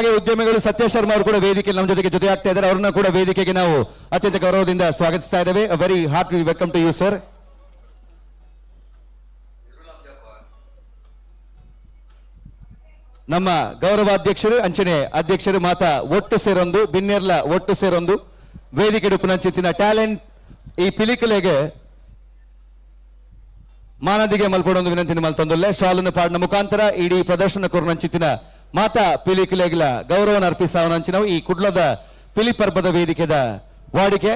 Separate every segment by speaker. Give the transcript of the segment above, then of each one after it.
Speaker 1: ಹಾಗೆ ಉದ್ಯಮಿಗಳು ಸತ್ಯ ಶರ್ಮಾ ಅವರು ಕೂಡ ವೇದಿಕೆ ನಮ್ಮ ಜೊತೆಗೆ ಜೊತೆ ಆಗ್ತಾ ಇದ್ದಾರೆ. ಅವ್ರನ್ನ ಕೂಡ ವೇದಿಕೆಗೆ ನಾವು ಅತ್ಯಂತ ಗೌರವದಿಂದ ಸ್ವಾಗತಿಸ್ತಾ ಇದ್ದೇವೆ. Very heart welcome to you sir ನಮ್ಮ ಗೌರವಾಧ್ಯಕ್ಷರು, ಅಂಚನೆ ಅಧ್ಯಕ್ಷರು ಮಾತ ಒಟ್ಟು ಸೇರೊಂದು, ಬಿನ್ನೆರ್ಲ ಒಟ್ಟು ಸೇರೊಂದು. ವೇದಿಕೆ ಡುಪುನಂಚಿತ್ತಿನ ಟ್ಯಾಲೆಂಟ್ ಈ ಪಿಲಿಕಲೆಗೆ ಮಾನದಿಗೆ ಮಲ್ಪಡೊಂದು ವಿನಂತಿನ ಮಲ್ತೊಂದುಲ್ಲೆ. ಶಾಲನ್ನು ಪಾಡಿನ ಮುಖಾಂತರ ಇಡೀ ಪ್ರದರ್ಶನ ಕೊರನಂಚಿತ್ತಿನ ಮಾತಾ ಪಿಲಿಕ್ಲೆಗ್ಲ ಗೌರವನ ಅರ್ಪಿಸಾವನಂಚಿನವು ಈ ಕುಡ್ಲದ ಪಿಲಿ ಪರ್ಬದ ವೇದಿಕೆದ ವಾಡಿಕೆ.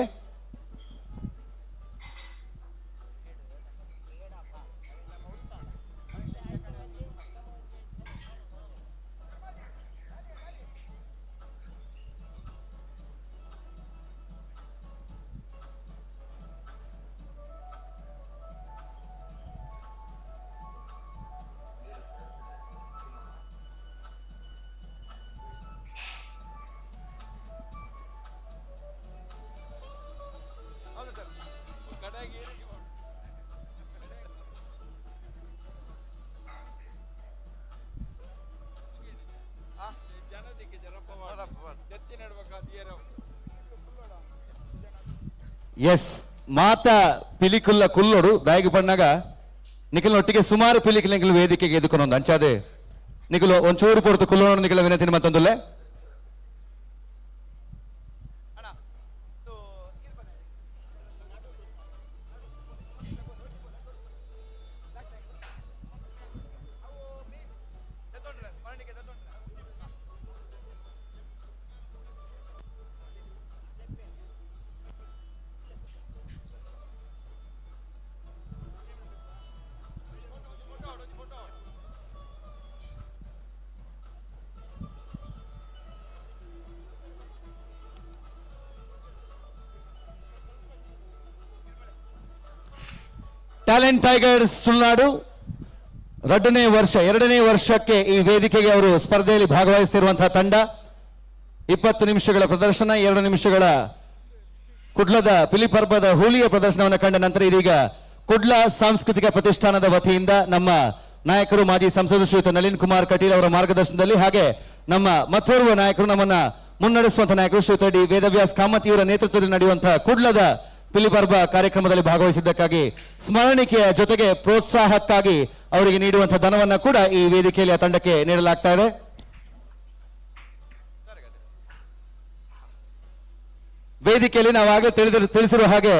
Speaker 1: ಎಸ್ ಮಾತ ಪಿಲಿಕುಲ್ಲ ಕುಲ್ಲೋಡು ದಾಯಿಗೆ ಪಣ್ಣಾಗ ನಿಖಿಲ್ನೊಟ್ಟಿಗೆ ಸುಮಾರು ಪಿಲಿಕಲ್ ವೇದಿಕೆಗೆ ಎದುಕೊಂಡೊಂದು ಅಂಚಾದೆ ನಿಖಿಲು ಒಂಚೂರು ಪೊರ್ತು ಕುಲ್ಲೋಡು ನಿಖಿಲ ವಿನಂತಿನ ಮತ್ತೊಂದುಲ್ಲೆ ಟ್ಯಾಲೆಂಟ್ ಟೈಗರ್ಸ್ ತುಳುನಾಡು ಎರಡನೇ ವರ್ಷ, ಎರಡನೇ ವರ್ಷಕ್ಕೆ ಈ ವೇದಿಕೆಗೆ ಅವರು ಸ್ಪರ್ಧೆಯಲ್ಲಿ ಭಾಗವಹಿಸ್ತಿರುವಂತಹ ತಂಡ. ಇಪ್ಪತ್ತು ನಿಮಿಷಗಳ ಪ್ರದರ್ಶನ, ಎರಡು ನಿಮಿಷಗಳ ಕುಡ್ಲದ ಪಿಲಿಪರ್ಬದ ಹೋಲಿಯ ಪ್ರದರ್ಶನವನ್ನು ಕಂಡ ನಂತರ ಇದೀಗ ಕುಡ್ಲ ಸಾಂಸ್ಕೃತಿಕ ಪ್ರತಿಷ್ಠಾನದ ವತಿಯಿಂದ ನಮ್ಮ ನಾಯಕರು ಮಾಜಿ ಸಂಸದ ಶ್ರೀಯುತ ನಳಿನ್ ಕುಮಾರ್ ಕಟೀಲ್ ಅವರ ಮಾರ್ಗದರ್ಶನದಲ್ಲಿ ಹಾಗೆ ನಮ್ಮ ಮತ್ತೋರ್ವ ನಾಯಕರು ನಮ್ಮನ್ನ ಮುನ್ನಡೆಸುವಂತಹ ನಾಯಕರು ಶ್ರೀಯುತ ಡಿ. ವೇದವ್ಯಾಸ್ ಕಾಮತ್ ಇವರ ನೇತೃತ್ವದಲ್ಲಿ ನಡೆಯುವಂತಹ ಕುಡ್ಲದ ಪಿಲಿಪರ್ಬ ಕಾರ್ಯಕ್ರಮದಲ್ಲಿ ಭಾಗವಹಿಸಿದ್ದಕ್ಕಾಗಿ ಸ್ಮರಣಿಕೆಯ ಜೊತೆಗೆ ಪ್ರೋತ್ಸಾಹಕ್ಕಾಗಿ ಅವರಿಗೆ ನೀಡುವಂತಹ ಧನವನ್ನ ಕೂಡ ಈ ವೇದಿಕೆಯಲ್ಲಿ ತಂಡಕ್ಕೆ ನೀಡಲಾಗ್ತಾ ಇದೆ. ವೇದಿಕೆಯಲ್ಲಿ ನಾವಾಗಲೇ ತಿಳಿದಿರು ತಿಳಿಸಿರುವ ಹಾಗೆ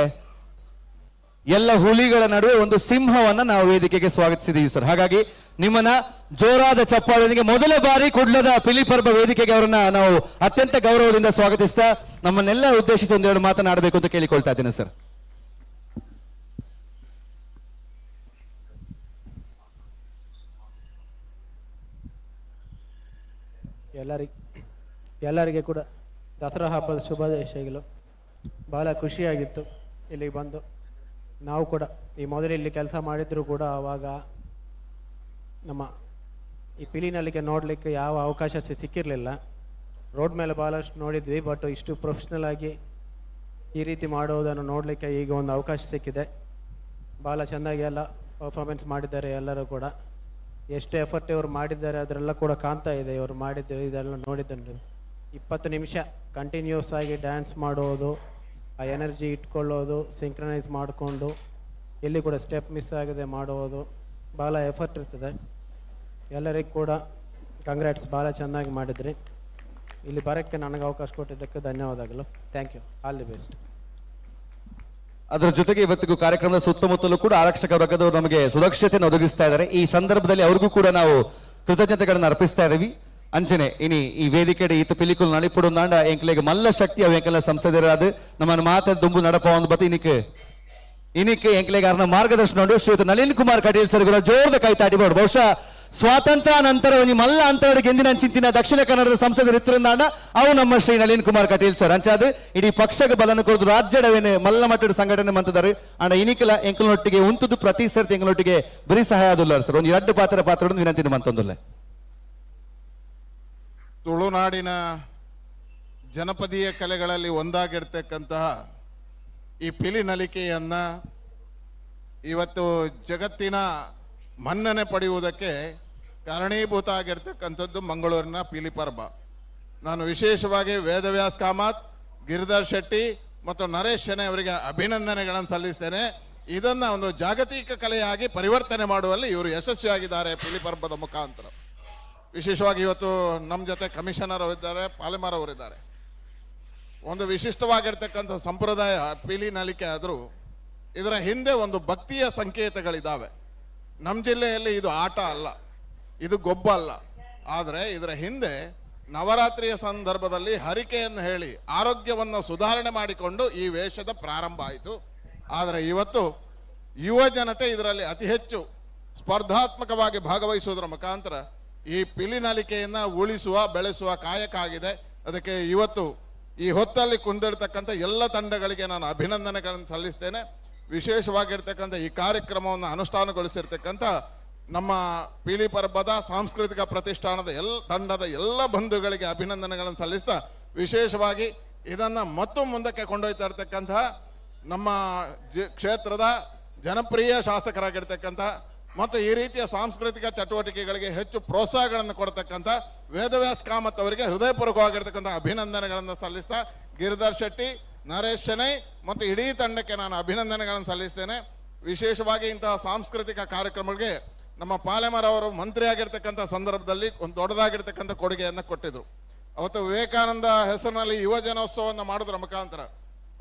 Speaker 1: ಎಲ್ಲ ಹುಲಿಗಳ ನಡುವೆ ಒಂದು ಸಿಂಹವನ್ನ ನಾವು ವೇದಿಕೆಗೆ ಸ್ವಾಗತಿಸಿದ್ದೀವಿ ಸರ್ ಹಾಗಾಗಿ ನಿಮ್ಮನ್ನ ಜೋರಾದ ಚಪ್ಪಾಳದೊಂದಿಗೆ ಮೊದಲ ಬಾರಿ ಕುಡ್ಲದ ಪಿಲಿಪರ್ಬ ವೇದಿಕೆಗೆ ಅವರನ್ನ ನಾವು ಅತ್ಯಂತ ಗೌರವದಿಂದ ಸ್ವಾಗತಿಸ್ತಾ ನಮ್ಮನ್ನೆಲ್ಲ ಉದ್ದೇಶಿಸಿ ಒಂದೆರಡು ಮಾತನಾಡಬೇಕು ಅಂತ ಕೇಳಿಕೊಳ್ತಾ ಇದ್ದೇನೆ ಸರ್
Speaker 2: ಎಲ್ಲರಿಗೆ ಎಲ್ಲರಿಗೆ ಕೂಡ ದಸರಾ ಹಬ್ಬದ ಶುಭಾಶಯಗಳು. ಬಹಳ ಖುಷಿಯಾಗಿತ್ತು ಇಲ್ಲಿಗೆ ಬಂದು. ನಾವು ಕೂಡ ಈ ಮೊದಲು ಇಲ್ಲಿ ಕೆಲಸ ಮಾಡಿದ್ರು ಕೂಡ ಆವಾಗ ನಮ್ಮ ಈ ಪಿಲಿನಲ್ಲಿಗೆ ನೋಡಲಿಕ್ಕೆ ಯಾವ ಅವಕಾಶ ಸಿಕ್ಕಿರಲಿಲ್ಲ. ರೋಡ್ ಮೇಲೆ ಭಾಳಷ್ಟು ನೋಡಿದ್ವಿ ಬಟ್ ಇಷ್ಟು ಪ್ರೊಫೆಷ್ನಲ್ ಆಗಿ ಈ ರೀತಿ ಮಾಡೋದನ್ನು ನೋಡಲಿಕ್ಕೆ ಈಗ ಒಂದು ಅವಕಾಶ ಸಿಕ್ಕಿದೆ. ಭಾಳ ಚೆನ್ನಾಗಿ ಎಲ್ಲ ಪರ್ಫಾರ್ಮೆನ್ಸ್ ಮಾಡಿದ್ದಾರೆ ಎಲ್ಲರೂ ಕೂಡ. ಎಷ್ಟು ಎಫರ್ಟ್ ಇವರು ಮಾಡಿದ್ದಾರೆ ಅದರೆಲ್ಲ ಕೂಡ ಕಾಣ್ತಾ ಇದೆ, ಇವರು ಮಾಡಿದ್ದು ಇದೆಲ್ಲ ನೋಡಿದ್ದರು ಇಪ್ಪತ್ತು ನಿಮಿಷ ಕಂಟಿನ್ಯೂಸ್ ಆಗಿ ಡ್ಯಾನ್ಸ್ ಮಾಡೋದು ಆ ಎನರ್ಜಿ ಇಟ್ಕೊಳ್ಳೋದು, ಸಿಂಕ್ರನೈಸ್ ಮಾಡಿಕೊಂಡು ಎಲ್ಲಿ ಕೂಡ ಸ್ಟೆಪ್ ಮಿಸ್ ಆಗದೆ ಮಾಡೋದು ಭಾಳ ಎಫರ್ಟ್ ಇರ್ತದೆ. ಎಲ್ಲರಿಗೂ ಕೂಡ ಕಂಗ್ರ್ಯಾಟ್ಸ್ ಭಾಳ ಚೆನ್ನಾಗಿ ಮಾಡಿದ್ರಿ. ಇಲ್ಲಿ ಬರೋಕ್ಕೆ ನನಗೆ ಅವಕಾಶ ಕೊಟ್ಟಿದ್ದಕ್ಕೆ ಧನ್ಯವಾದಗಳು. Thank you all the best
Speaker 1: ಅದರ ಜೊತೆಗೆ ಇವತ್ತಿಗೂ ಕಾರ್ಯಕ್ರಮದ ಸುತ್ತಮುತ್ತಲೂ ಕೂಡ ಆರಕ್ಷಕ ವರ್ಗದವರು ನಮಗೆ ಸುರಕ್ಷತೆಯನ್ನು ಒದಗಿಸ್ತಾ ಇದ್ದಾರೆ. ಈ ಸಂದರ್ಭದಲ್ಲಿ ಅವ್ರಿಗೂ ಕೂಡ ನಾವು ಕೃತಜ್ಞತೆಗಳನ್ನು ಅರ್ಪಿಸ್ತಾ ಇದ್ದೀವಿ. ಇನಿ ಈ ವೇದಿಕೆಡೆ ಈತ ಪಿಲಿಕುಲ್ ನಳಿಪುಡುಂದಾಂಡ ಎಂಕ್ಲೆಗೆ ಮಲ್ಲ ಶಕ್ತಿ ಅವು ಎಂಕೆಲ್ಲ ಸಂಸದರಾದ. ನಮ್ಮನ್ನು ಮಾತ ದುಂಬು ನಡಪ ಒಂದು ಬತ್ತಿ ಇನಿಕ್. ಇನಿಕ್ಕೆ ಎಂಕ್ಲೆಗೆ ಅರ್ನ ಮಾರ್ಗದರ್ಶನ ನೋಡಿ ಶ್ರೀಯುತ ನಳಿನ್ ಕುಮಾರ್ ಕಟೀಲ್ ಸರ್ ಕೂಡ ಜೋರದ ಕೈ ತಾಟಿಬೋದು ಬಹುಶಃ ಸ್ವಾತಂತ್ರ್ಯ ನಂತರ ಮಲ್ಲ ಅಂತವರಿಗೆ ಎಂದಿನ ಚಿಂತಿನ ದಕ್ಷಿಣ ಕನ್ನಡದ ಸಂಸದರು ಇತ್ತಿರಂದಾಂಡ ಅವು ನಮ್ಮ ಶ್ರೀ ನಳಿನ್ ಕುಮಾರ್ ಕಟೀಲ್ ಸರ್. ಅಂಚಾದ ಇಡೀ ಪಕ್ಷಕ್ಕೆ ಬಲನ ಕೊಡದು ರಾಜ್ಯಡವೇನೆ ಮಲ್ಲ ಮಟ್ಟದ ಸಂಘಟನೆ ಮಂತದಾರು. ಅಂಡ ಇನಿಕಲ ಎಂಕಲೊಟ್ಟಿಗೆ ಉಂತದ್ದು ಪ್ರತಿ ಸರ್ತಿ ಎಂಕಲೊಟ್ಟಿಗೆ ಬರೀ ಸಹಾಯ ಆದುಲ್ಲ ಸರ್. ಒಂದು ಎರಡು ಪಾತ್ರ ಪಾತ್ರ ವಿನಂತಿನ ಮಂತೊಂದುಲ್ಲ.
Speaker 3: ತುಳುನಾಡಿನ ಜನಪದೀಯ ಕಲೆಗಳಲ್ಲಿ ಒಂದಾಗಿರ್ತಕ್ಕಂತಹ ಈ ಪಿಲಿ ನಲಿಕೆಯನ್ನು ಇವತ್ತು ಜಗತ್ತಿನ ಮನ್ನಣೆ ಪಡೆಯುವುದಕ್ಕೆ ಕಾರಣೀಭೂತ ಆಗಿರ್ತಕ್ಕಂಥದ್ದು ಮಂಗಳೂರಿನ ಪಿಲಿ ಪರ್ಬ ನಾನು ವಿಶೇಷವಾಗಿ ವೇದವ್ಯಾಸ್ ಕಾಮತ್, ಗಿರಿಧರ್ ಶೆಟ್ಟಿ ಮತ್ತು ನರೇಶ್ ಶೆನೆ ಅವರಿಗೆ ಅಭಿನಂದನೆಗಳನ್ನು ಸಲ್ಲಿಸ್ತೇನೆ. ಇದನ್ನು ಒಂದು ಜಾಗತಿಕ ಕಲೆಯಾಗಿ ಪರಿವರ್ತನೆ ಮಾಡುವಲ್ಲಿ ಇವರು ಯಶಸ್ವಿಯಾಗಿದ್ದಾರೆ ಪಿಲಿ ಪರ್ಬದ ಮುಖಾಂತರ. ವಿಶೇಷವಾಗಿ ಇವತ್ತು ನಮ್ಮ ಜೊತೆ ಕಮಿಷನರ್ ಅವರಿದ್ದಾರೆ, ಪಾಲೆಮಾರ್ ಅವರಿದ್ದಾರೆ. ಒಂದು ವಿಶಿಷ್ಟವಾಗಿರ್ತಕ್ಕಂಥ ಸಂಪ್ರದಾಯ, ಪೀಲಿ ನಲಿಕೆ ಆದರೂ ಇದರ ಹಿಂದೆ ಒಂದು ಭಕ್ತಿಯ ಸಂಕೇತಗಳಿದ್ದಾವೆ ನಮ್ಮ ಜಿಲ್ಲೆಯಲ್ಲಿ ಇದು ಆಟ ಅಲ್ಲ, ಇದು ಗೊಬ್ಬ ಅಲ್ಲ. ಆದರೆ ಇದರ ಹಿಂದೆ ನವರಾತ್ರಿಯ ಸಂದರ್ಭದಲ್ಲಿ ಹರಿಕೆಯನ್ನು ಹೇಳಿ ಆರೋಗ್ಯವನ್ನು ಸುಧಾರಣೆ ಮಾಡಿಕೊಂಡು ಈ ವೇಷದ ಪ್ರಾರಂಭ ಆಯಿತು. ಆದರೆ ಇವತ್ತು ಯುವ ಜನತೆ ಇದರಲ್ಲಿ ಅತಿ ಹೆಚ್ಚು ಸ್ಪರ್ಧಾತ್ಮಕವಾಗಿ ಭಾಗವಹಿಸುವುದರ ಮುಖಾಂತರ ಈ ಪಿಲಿನಲಿಕೆಯನ್ನು ಉಳಿಸುವ, ಬೆಳೆಸುವ ಕಾಯಕ ಆಗಿದೆ. ಅದಕ್ಕೆ ಇವತ್ತು ಈ ಹೊತ್ತಲ್ಲಿ ಕುಂದಿರ್ತಕ್ಕಂಥ ಎಲ್ಲ ತಂಡಗಳಿಗೆ ನಾನು ಅಭಿನಂದನೆಗಳನ್ನು ಸಲ್ಲಿಸ್ತೇನೆ. ವಿಶೇಷವಾಗಿರ್ತಕ್ಕಂಥ ಈ ಕಾರ್ಯಕ್ರಮವನ್ನು ಅನುಷ್ಠಾನಗೊಳಿಸಿರ್ತಕ್ಕಂಥ ನಮ್ಮ ಪೀಳಿ ಪರ್ಬದ ಸಾಂಸ್ಕೃತಿಕ ಪ್ರತಿಷ್ಠಾನದ ಎಲ್ಲ ತಂಡದ ಎಲ್ಲ ಬಂಧುಗಳಿಗೆ ಅಭಿನಂದನೆಗಳನ್ನು ಸಲ್ಲಿಸ್ತಾ, ವಿಶೇಷವಾಗಿ ಇದನ್ನು ಮತ್ತು ಮುಂದಕ್ಕೆ ಕೊಂಡೊಯ್ತಾ ಇರ್ತಕ್ಕಂತಹ ನಮ್ಮ ಕ್ಷೇತ್ರದ ಜನಪ್ರಿಯ ಶಾಸಕರಾಗಿರ್ತಕ್ಕಂಥ ಮತ್ತು ಈ ರೀತಿಯ ಸಾಂಸ್ಕೃತಿಕ ಚಟುವಟಿಕೆಗಳಿಗೆ ಹೆಚ್ಚು ಪ್ರೋತ್ಸಾಹಗಳನ್ನು ಕೊಡ್ತಕ್ಕಂಥ ವೇದವ್ಯಾಸ್ ಕಾಮತ್ ಅವರಿಗೆ ಹೃದಯಪೂರ್ವಕವಾಗಿರ್ತಕ್ಕಂಥ ಅಭಿನಂದನೆಗಳನ್ನು ಸಲ್ಲಿಸ್ತಾ ಗಿರಿಧರ್ ಶೆಟ್ಟಿ, ನರೇಶ್ ಶೆನೈ ಮತ್ತು ಇಡೀ ತಂಡಕ್ಕೆ ನಾನು ಅಭಿನಂದನೆಗಳನ್ನು ಸಲ್ಲಿಸ್ತೇನೆ. ವಿಶೇಷವಾಗಿ ಇಂತಹ ಸಾಂಸ್ಕೃತಿಕ ಕಾರ್ಯಕ್ರಮಗಳಿಗೆ ನಮ್ಮ ಪಾಲೆಮರ್ ಅವರು ಮಂತ್ರಿಯಾಗಿರ್ತಕ್ಕಂಥ ಸಂದರ್ಭದಲ್ಲಿ ಒಂದು ದೊಡ್ಡದಾಗಿರ್ತಕ್ಕಂಥ ಕೊಡುಗೆಯನ್ನು ಕೊಟ್ಟಿದ್ರು. ಅವತ್ತು ವಿವೇಕಾನಂದ ಹೆಸರಿನಲ್ಲಿ ಯುವ ಜನೋತ್ಸವವನ್ನು ಮಾಡೋದ್ರ ಮುಖಾಂತರ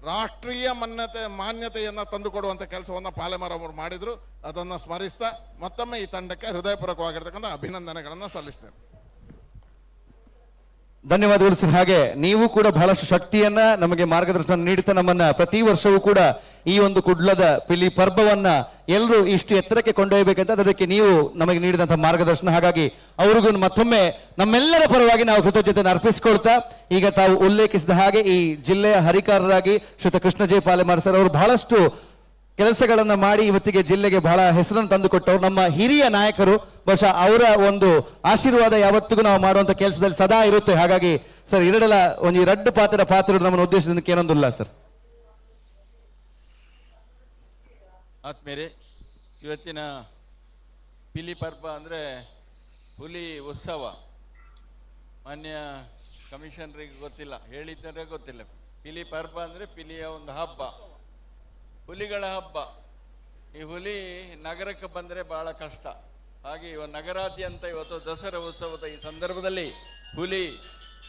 Speaker 3: ರಾಷ್ಟ್ರೀಯ ಮಾನ್ಯತೆ, ಮಾನ್ಯತೆಯನ್ನು ತಂದುಕೊಡುವಂಥ ಕೆಲಸವನ್ನು ಪಾಲೆಮರ್ ಅವರು ಮಾಡಿದ್ರು. ಅದನ್ನು ಸ್ಮರಿಸ್ತಾ ಮತ್ತೊಮ್ಮೆ ಈ ತಂಡಕ್ಕೆ ಹೃದಯಪೂರ್ವಕವಾಗಿರ್ತಕ್ಕಂಥ ಅಭಿನಂದನೆಗಳನ್ನು ಸಲ್ಲಿಸ್ತೇನೆ.
Speaker 1: ಧನ್ಯವಾದಗಳು ಸರ್. ಹಾಗೆ ನೀವು ಕೂಡ ಬಹಳಷ್ಟು ಶಕ್ತಿಯನ್ನ ನಮಗೆ ಮಾರ್ಗದರ್ಶನ ನೀಡುತ್ತಾ ನಮ್ಮನ್ನ ಪ್ರತಿ ವರ್ಷವೂ ಕೂಡ ಈ ಒಂದು ಕುಡ್ಲದ ಪಿಲಿ ಪರ್ಬವನ್ನ ಎಲ್ಲರೂ ಇಷ್ಟು ಎತ್ತರಕ್ಕೆ ಕೊಂಡೊಯ್ಯಬೇಕಂತ ಅದಕ್ಕೆ ನೀವು ನಮಗೆ ನೀಡಿದಂತಹ ಮಾರ್ಗದರ್ಶನ. ಹಾಗಾಗಿ ಅವ್ರಿಗೂ ಮತ್ತೊಮ್ಮೆ ನಮ್ಮೆಲ್ಲರ ಪರವಾಗಿ ನಾವು ಕೃತಜ್ಞತೆಯನ್ನು ಅರ್ಪಿಸಿಕೊಳ್ತಾ ಈಗ ತಾವು ಉಲ್ಲೇಖಿಸಿದ ಹಾಗೆ ಈ ಜಿಲ್ಲೆಯ ಹರಿಕಾರರಾಗಿ ಶ್ರೀತ ಕೃಷ್ಣ ಜಯಪಾಲೆ ಪಾಲೆಮಾರ್ ಸರ್ ಅವರು ಬಹಳಷ್ಟು ಕೆಲಸಗಳನ್ನ ಮಾಡಿ ಇವತ್ತಿಗೆ ಜಿಲ್ಲೆಗೆ ಬಹಳ ಹೆಸರನ್ನು ತಂದುಕೊಟ್ಟವರು. ನಮ್ಮ ಹಿರಿಯ ನಾಯಕರು, ಬಹುಶಃ ಅವರ ಒಂದು ಆಶೀರ್ವಾದ ಯಾವತ್ತಿಗೂ ನಾವು ಮಾಡುವಂಥ ಕೆಲಸದಲ್ಲಿ ಸದಾ ಇರುತ್ತೆ. ಹಾಗಾಗಿ ಸರ್ ಎರಡಲ ಒಂದು ಈ ರಡ್ಡು ಪಾತ್ರ ಪಾತ್ರ ನಮ್ಮ ಉದ್ದೇಶದಿಂದ ಏನೊಂದಿಲ್ಲ ಸರ್.
Speaker 4: ಆತ್ಮೇರೆ ಇವತ್ತಿನ ಪಿಲಿ ಪರ್ಬ ಅಂದರೆ ಹುಲಿ ಉತ್ಸವ. ಮಾನ್ಯ ಕಮಿಷನರಿಗೆ ಗೊತ್ತಿಲ್ಲ ಹೇಳಿದ್ದಾರೆ ಗೊತ್ತಿಲ್ಲ. ಪಿಲಿ ಪರ್ಬ ಅಂದರೆ ಪಿಲಿಯ ಒಂದು ಹಬ್ಬ. ಹುಲಿಗಳ ಹಬ್ಬ. ಈ ಹುಲಿ ನಗರಕ್ಕೆ ಬಂದರೆ ಭಾಳ ಕಷ್ಟ. ಹಾಗೆ ಇವ ನಗರಾದ್ಯಂತ ಇವತ್ತು ದಸರಾ ಉತ್ಸವದ ಈ ಸಂದರ್ಭದಲ್ಲಿ ಹುಲಿ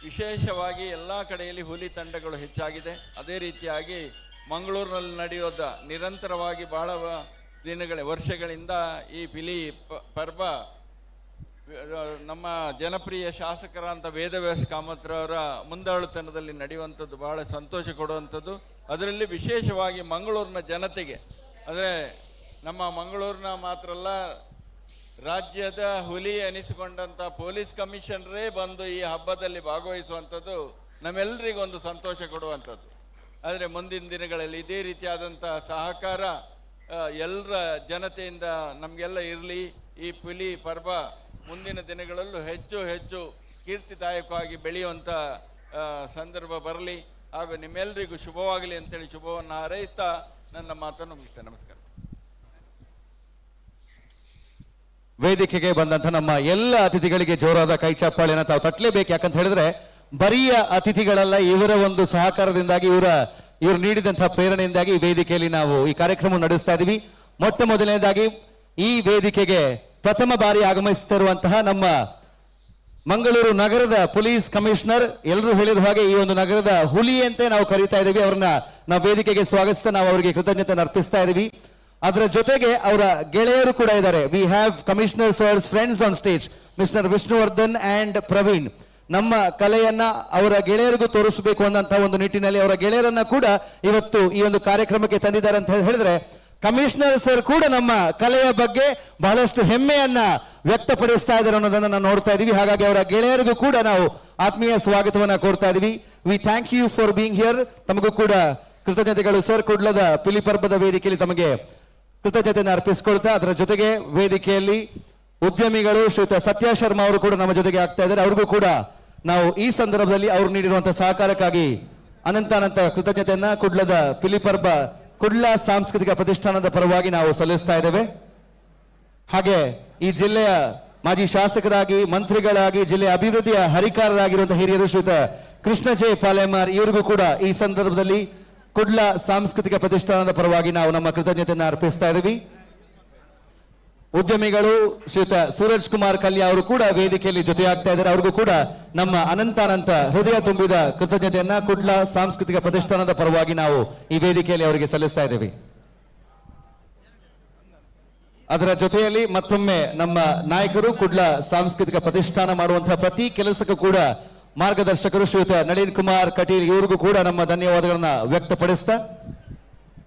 Speaker 4: ವಿಶೇಷವಾಗಿ ಎಲ್ಲ ಕಡೆಯಲ್ಲಿ ಹುಲಿ ತಂಡಗಳು ಹೆಚ್ಚಾಗಿದೆ. ಅದೇ ರೀತಿಯಾಗಿ ಮಂಗಳೂರಿನಲ್ಲಿ ನಡೆಯೋದ ನಿರಂತರವಾಗಿ ವ- ದಿನಗಳ, ವರ್ಷಗಳಿಂದ ಈ ಪಿಲಿ ಪರ್ವ ನಮ್ಮ ಜನಪ್ರಿಯ ಶಾಸಕರಾದಂಥ ವೇದವ್ಯಾಸ ಕಾಮತ್ರವರ ಮುಂದಾಳುತನದಲ್ಲಿ ನಡೆಯುವಂಥದ್ದು ಬಹಳ ಸಂತೋಷ ಕೊಡುವಂಥದ್ದು. ಅದರಲ್ಲಿ ವಿಶೇಷವಾಗಿ ಮಂಗಳೂರಿನ ಜನತೆಗೆ. ಅಂದರೆ ನಮ್ಮ ಮಂಗಳೂರಿನ ಮಾತ್ರ ಅಲ್ಲ ರಾಜ್ಯದ ಹುಲಿ ಅನಿಸಿಕೊಂಡಂಥ ಪೊಲೀಸ್ ಕಮಿಷನರೇ ಬಂದು ಈ ಹಬ್ಬದಲ್ಲಿ ಭಾಗವಹಿಸುವಂಥದ್ದು ನಮ್ಮೆಲ್ಲರಿಗೊಂದು ಸಂತೋಷ ಕೊಡುವಂಥದ್ದು. ಆದರೆ ಮುಂದಿನ ದಿನಗಳಲ್ಲಿ ಇದೇ ರೀತಿಯಾದಂಥ ಸಹಕಾರ ಎಲ್ಲರ ಜನತೆಯಿಂದ ನಮಗೆಲ್ಲ ಇರಲಿ. ಈ ಪುಲಿ ಪರ್ವ ಮುಂದಿನ ದಿನಗಳಲ್ಲೂ ಹೆಚ್ಚು ಹೆಚ್ಚು ಕೀರ್ತಿದಾಯಕವಾಗಿ ಬೆಳೆಯುವಂಥ ಸಂದರ್ಭ ಬರಲಿ. ಹಾಗೂ ನಿಮ್ಮೆಲ್ಲರಿಗೂ ಶುಭವಾಗಲಿ ಅಂತೇಳಿ ಶುಭವನ್ನು ಹಾರೈಸ್ತಾ ನನ್ನ ಮಾತನ್ನು ಮುಗಿಸ್ತೇನೆ. ನಮಸ್ಕಾರ.
Speaker 1: ವೇದಿಕೆಗೆ ಬಂದಂತ ನಮ್ಮ ಎಲ್ಲ ಅತಿಥಿಗಳಿಗೆ ಜೋರಾದ ಕೈ ಚಪ್ಪಾಳೆನ ತಾವು ತಟ್ಟಲೇಬೇಕು. ಯಾಕಂತ ಹೇಳಿದ್ರೆ, ಬರಿಯ ಅತಿಥಿಗಳಲ್ಲ, ಇವರ ಒಂದು ಸಹಕಾರದಿಂದಾಗಿ, ಇವರ, ಇವರು ನೀಡಿದಂತಹ ಪ್ರೇರಣೆಯಿಂದಾಗಿ ಈ ವೇದಿಕೆಯಲ್ಲಿ ನಾವು ಈ ಕಾರ್ಯಕ್ರಮ ನಡೆಸ್ತಾ ಇದ್ದೀವಿ ಮೊಟ್ಟ ಮೊದಲನೇದಾಗಿ ಈ ವೇದಿಕೆಗೆ ಪ್ರಥಮ ಬಾರಿ ಆಗಮಿಸುತ್ತಿರುವಂತಹ ನಮ್ಮ ಮಂಗಳೂರು ನಗರದ ಪೊಲೀಸ್ ಕಮಿಷನರ್ ಎಲ್ಲರೂ ಹೇಳಿರುವ ಹಾಗೆ ಈ ಒಂದು ನಗರದ ಹುಲಿ ಅಂತೆ ನಾವು ಕರೀತಾ ಇದ್ದೀವಿ ಅವ್ರನ್ನ ನಾವು ವೇದಿಕೆಗೆ ಸ್ವಾಗತಿಸ್ತಾ ನಾವು ಅವರಿಗೆ ಕೃತಜ್ಞತೆ ಅರ್ಪಿಸ್ತಾ ಇದ್ದೀವಿ ಅದರ ಜೊತೆಗೆ ಅವರ ಗೆಳೆಯರು ಕೂಡ ಇದ್ದಾರೆ. We have commissioner sirs friends on stage mister Vishnuvardhan and Praveen ನಮ್ಮ ಕಲೆಯನ್ನ ಅವರ ಗೆಳೆಯರಿಗೂ ತೋರಿಸಬೇಕು ಅನ್ನಂತಹ ಒಂದು ನಿಟ್ಟಿನಲ್ಲಿ ಅವರ ಗೆಳೆಯರನ್ನ ಕೂಡ ಇವತ್ತು ಈ ಒಂದು ಕಾರ್ಯಕ್ರಮಕ್ಕೆ ತಂದಿದ್ದಾರೆ ಅಂತ ಹೇಳಿದ್ರೆ ಕಮಿಷನರ್ ಸರ್ ಕೂಡ ನಮ್ಮ ಕಲೆಯ ಬಗ್ಗೆ ಬಹಳಷ್ಟು ಹೆಮ್ಮೆಯನ್ನ ವ್ಯಕ್ತಪಡಿಸ್ತಾ ಇದ್ದಾರೆ ಅನ್ನೋದನ್ನ ನಾವು ನೋಡ್ತಾ ಇದೀವಿ. ಹಾಗಾಗಿ ಅವರ ಗೆಳೆಯರಿಗೂ ಕೂಡ ನಾವು ಆತ್ಮೀಯ ಸ್ವಾಗತವನ್ನ ಕೋರ್ತಾ ಇದೀವಿ. We thank you for being here ತಮಗೂ ಕೂಡ ಕೃತಜ್ಞತೆಗಳು ಸರ್. ಕುಡ್ಲದ ಪಿಲಿಪರ್ಬದ ವೇದಿಕೆಯಲ್ಲಿ ತಮಗೆ ಕೃತಜ್ಞತೆಯನ್ನು ಅರ್ಪಿಸಿಕೊಳ್ತಾ ಅದರ ಜೊತೆಗೆ ವೇದಿಕೆಯಲ್ಲಿ ಉದ್ಯಮಿಗಳು ಶ್ರೀಯುತ ಸತ್ಯ ಶರ್ಮಾ ಅವರು ಕೂಡ ನಮ್ಮ ಜೊತೆಗೆ ಆಗ್ತಾ ಇದ್ದಾರೆ. ಅವ್ರಿಗೂ ಕೂಡ ನಾವು ಈ ಸಂದರ್ಭದಲ್ಲಿ ಅವರು ನೀಡಿರುವಂತಹ ಸಹಕಾರಕ್ಕಾಗಿ ಅನಂತ ಅನಂತ ಕೃತಜ್ಞತೆಯನ್ನ ಕುಡ್ಲದ ಪಿಲಿಪರ್ಬ ಕುಡ್ಲ ಸಾಂಸ್ಕೃತಿಕ ಪ್ರತಿಷ್ಠಾನದ ಪರವಾಗಿ ನಾವು ಸಲ್ಲಿಸ್ತಾ ಇದ್ದೇವೆ. ಹಾಗೆ ಈ ಜಿಲ್ಲೆಯ ಮಾಜಿ ಶಾಸಕರಾಗಿ, ಮಂತ್ರಿಗಳಾಗಿ ಜಿಲ್ಲೆಯ ಅಭಿವೃದ್ಧಿಯ ಹರಿಕಾರರಾಗಿರುವಂತಹ ಹಿರಿಯರು ಶ್ರೀತ ಕೃಷ್ಣ ಜೆ ಪಾಲೆಮಾರ್ ಇವರಿಗೂ ಕೂಡ ಈ ಸಂದರ್ಭದಲ್ಲಿ ಕುಡ್ಲ ಸಾಂಸ್ಕೃತಿಕ ಪ್ರತಿಷ್ಠಾನದ ಪರವಾಗಿ ನಾವು ನಮ್ಮ ಕೃತಜ್ಞತೆಯನ್ನು ಅರ್ಪಿಸ್ತಾ ಇದ್ದೀವಿ. ಉದ್ಯಮಿಗಳು ಶ್ರೀತ ಸೂರಜ್ ಕುಮಾರ್ ಕಲ್ಯಾ ಅವರು ಕೂಡ ವೇದಿಕೆಯಲ್ಲಿ ಜೊತೆಯಾಗ್ತಾ ಇದ್ದಾರೆ. ಅವ್ರಿಗೂ ಕೂಡ ನಮ್ಮ ಅನಂತಾನಂತ ಹೃದಯ ತುಂಬಿದ ಕೃತಜ್ಞತೆಯನ್ನ ಕುಡ್ಲ ಸಾಂಸ್ಕೃತಿಕ ಪ್ರತಿಷ್ಠಾನದ ಪರವಾಗಿ ನಾವು ಈ ವೇದಿಕೆಯಲ್ಲಿ ಅವರಿಗೆ ಸಲ್ಲಿಸ್ತಾ ಇದ್ದೀವಿ. ಅದರ ಜೊತೆಯಲ್ಲಿ ಮತ್ತೊಮ್ಮೆ ನಮ್ಮ ನಾಯಕರು ಕುಡ್ಲ ಸಾಂಸ್ಕೃತಿಕ ಪ್ರತಿಷ್ಠಾನ ಮಾಡುವಂತಹ ಪ್ರತಿ ಕೆಲಸಕ್ಕೂ ಕೂಡ ಮಾರ್ಗದರ್ಶಕರು ಶ್ರೀಯುತ ನಳಿನ್ ಕುಮಾರ್ ಕಟೀಲ್ ಇವರಿಗೂ ಕೂಡ ನಮ್ಮ ಧನ್ಯವಾದಗಳನ್ನ ವ್ಯಕ್ತಪಡಿಸ್ತಾ